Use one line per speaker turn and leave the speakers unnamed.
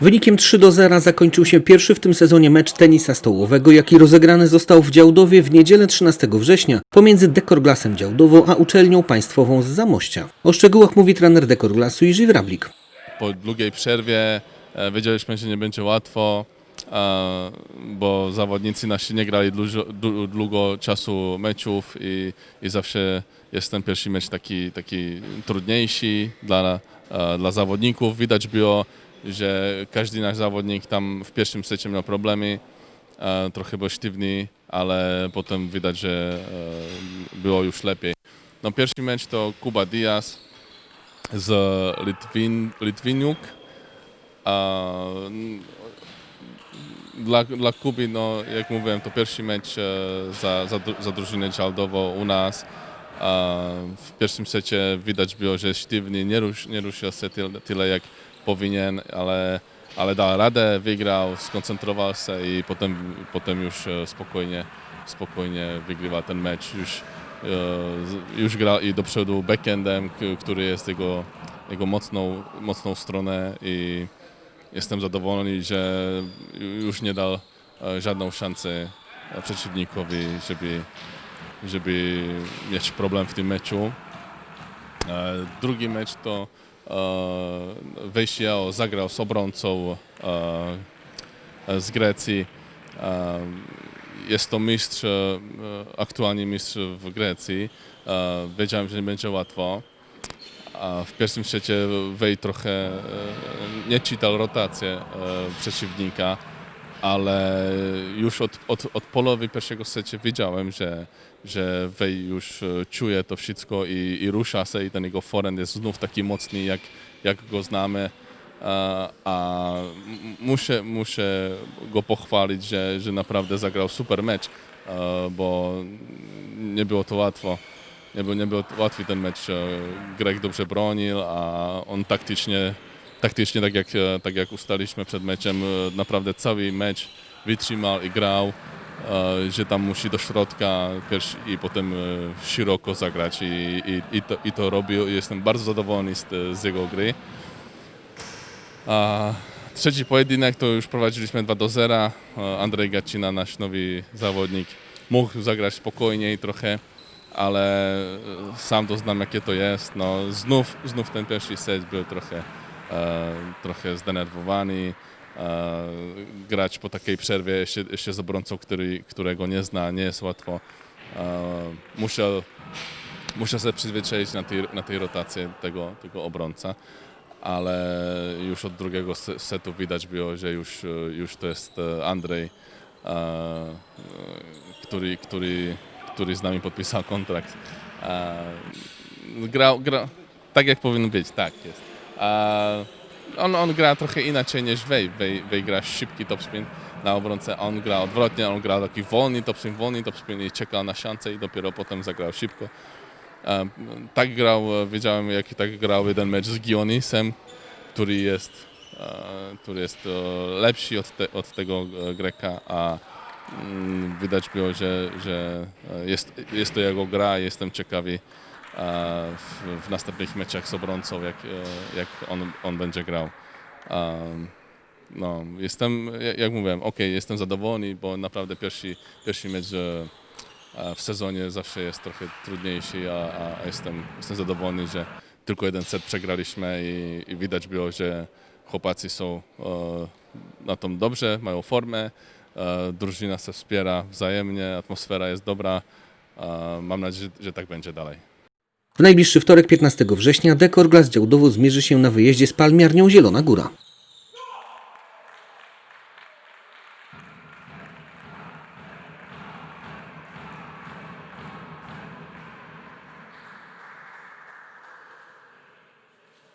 Wynikiem 3 do 0 zakończył się pierwszy w tym sezonie mecz tenisa stołowego, jaki rozegrany został w Działdowie w niedzielę 13 września pomiędzy Dekorglasem Działdową a uczelnią państwową z Zamościa. O szczegółach mówi trener Dekorglasu Jiří Wrablik.
po długiej przerwie e, wiedzieliśmy, że nie będzie łatwo, e, bo zawodnicy nasi nie grali dużo, du- długo czasu meczów i, i zawsze jest ten pierwszy mecz taki, taki trudniejszy dla, e, dla zawodników. Widać było, że każdy nasz zawodnik tam w pierwszym secie miał problemy, e, trochę był sztywny, ale potem widać, że e, było już lepiej. No, pierwszy mecz to Kuba Diaz, z Litwin, Litwiniuk. Dla, dla Kuby, no, jak mówiłem, to pierwszy mecz e, za, za, za drużynę Czaldowo u nas. W pierwszym secie widać było, że sztywny, nie, nie ruszył się tyle, tyle jak powinien, ale, ale dał radę, wygrał, skoncentrował się i potem, potem już e, spokojnie, spokojnie wygrywa ten mecz. Już, e, już gra i do przodu backendem, który jest jego, jego mocną, mocną stronę i jestem zadowolony, że już nie dał e, żadną szansę przeciwnikowi, żeby, żeby mieć problem w tym meczu. Drugi mecz to e, Wejściao zagrał z obrońcą e, z Grecji. E, Jest to mistrz, e, aktualnie mistrz w Grecji. E, Wiedziałem, że nie będzie łatwo. W pierwszym secie Wej trochę e, nie czytał rotację e, przeciwnika, ale już od, od, od połowy pierwszego secie wiedziałem, że, że Wej już e, czuje to wszystko i, i rusza się i ten jego forehand jest znów taki mocny, jak, jak go znamy. A, a m- muszę, muszę go pochwalić, że, że naprawdę zagrał super mecz, e, bo nie było to łatwo. Nie był, nie był łatwy ten mecz. e, Grek dobrze bronił, a on taktycznie, taktycznie tak, jak, e, tak jak ustaliśmy przed meczem, e, naprawdę cały mecz wytrzymał i grał, e, że tam musi do środka i potem szeroko zagrać i, i, i, to, i to robił. Jestem bardzo zadowolony z, z jego gry. A trzeci pojedynek to już prowadziliśmy 2 do 0. E, Andrzej Gacina, nasz nowy zawodnik, mógł zagrać spokojniej trochę, ale sam to znam jakie to jest. No, znów, znów ten pierwszy set był trochę, trochę zdenerwowany. E, grać po takiej przerwie jeszcze, jeszcze z obrońcą, który, którego nie zna, nie jest łatwo. E, muszę, muszę się przyzwyczaić na tej, na tej rotacji tego, tego obrońca ale już od drugiego se- setu widać było, że już, e, już to jest e, Andrzej, e, e, który, który, który z nami podpisał kontrakt. E, Grał, grał tak, jak powinno być, tak jest. On, on gra trochę inaczej niż Wej. Wej, Wej gra szybki topspin na obrońcę, a on gra odwrotnie, on gra taki wolny topspin, wolny topspin i czekał na szansę i dopiero potem zagrał szybko. Tak grał, wiedziałem jak tak grał jeden mecz z Gionisem, który jest, który jest e, lepszy od, te, od tego e, Greka, a mm, widać było, że, że e, jest, jest to jego gra jestem ciekawy w, w następnych meczach z obrońcą, jak, e, jak on, on będzie grał. No, jestem, jak- mówiłem, ok, jestem zadowolony, bo naprawdę pierwszy, pierwszy mecz w sezonie zawsze jest trochę trudniejszy, a, a jestem, jestem zadowolony, że tylko jeden set przegraliśmy i, i widać było, że chłopacy są e, na tym dobrze, mają formę, e, drużyna się wspiera wzajemnie, atmosfera jest dobra. Mam nadzieję, że tak będzie dalej.
W najbliższy wtorek 15 września Dekorglas Działdowo zmierzy się na wyjeździe z Palmiarnią Zielona Góra.